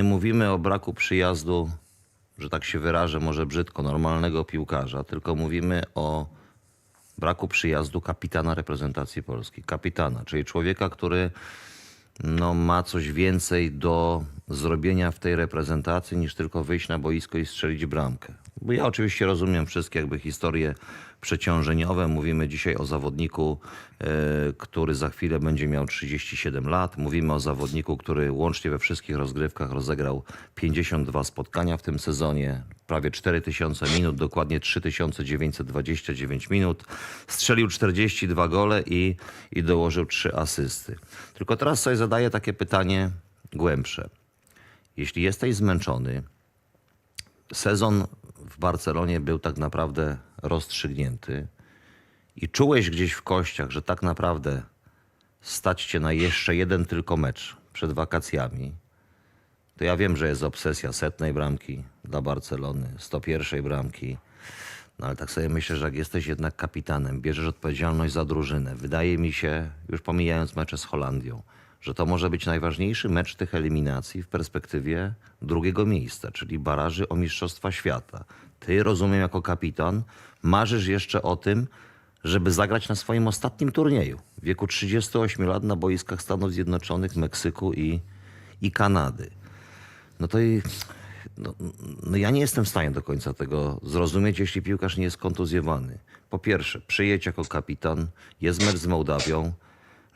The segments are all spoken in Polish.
nie mówimy o braku przyjazdu, że tak się wyrażę, może brzydko, normalnego piłkarza, tylko mówimy o braku przyjazdu kapitana reprezentacji Polski. Kapitana, czyli człowieka, który no, ma coś więcej do zrobienia w tej reprezentacji niż tylko wyjść na boisko i strzelić bramkę. Bo ja oczywiście rozumiem wszystkie jakby historie przeciążeniowe. Mówimy dzisiaj o zawodniku, e, który za chwilę będzie miał 37 lat. Mówimy o zawodniku, który łącznie we wszystkich rozgrywkach rozegrał 52 spotkania w tym sezonie, prawie 4000 minut, dokładnie 3929 minut. Strzelił 42 gole i, i dołożył 3 asysty. Tylko teraz sobie zadaję takie pytanie głębsze. Jeśli jesteś zmęczony, sezon w Barcelonie był tak naprawdę rozstrzygnięty i czułeś gdzieś w kościach, że tak naprawdę stać cię na jeszcze jeden tylko mecz przed wakacjami, to ja wiem, że jest obsesja setnej bramki dla Barcelony, 101 bramki, no ale tak sobie myślę, że jak jesteś jednak kapitanem, bierzesz odpowiedzialność za drużynę, wydaje mi się, już pomijając mecze z Holandią, że to może być najważniejszy mecz tych eliminacji w perspektywie drugiego miejsca, czyli baraży o Mistrzostwa Świata. Ty, rozumiem, jako kapitan, marzysz jeszcze o tym, żeby zagrać na swoim ostatnim turnieju w wieku 38 lat na boiskach Stanów Zjednoczonych, Meksyku i, i Kanady. No to i, no, no ja nie jestem w stanie do końca tego zrozumieć, jeśli piłkarz nie jest kontuzjowany. Po pierwsze, przyjedź jako kapitan, jest mecz z Mołdawią,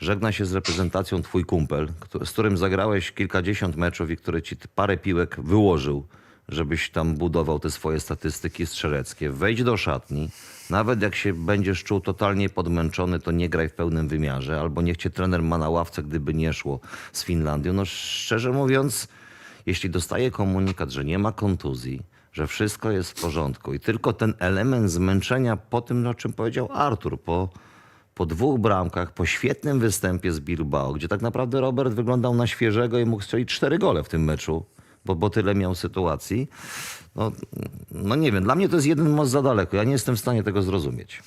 żegna się z reprezentacją twój kumpel, z którym zagrałeś kilkadziesiąt meczów i który ci parę piłek wyłożył, żebyś tam budował te swoje statystyki strzeleckie. Wejdź do szatni, nawet jak się będziesz czuł totalnie podmęczony, to nie graj w pełnym wymiarze, albo niech cię trener ma na ławce, gdyby nie szło z Finlandią. No szczerze mówiąc, jeśli dostaje komunikat, że nie ma kontuzji, że wszystko jest w porządku i tylko ten element zmęczenia po tym, o czym powiedział Artur, po, po dwóch bramkach, po świetnym występie z Bilbao, gdzie tak naprawdę Robert wyglądał na świeżego i mógł strzelić cztery gole w tym meczu, bo, bo tyle miał sytuacji. No, no nie wiem, dla mnie to jest jeden most za daleko. Ja nie jestem w stanie tego zrozumieć.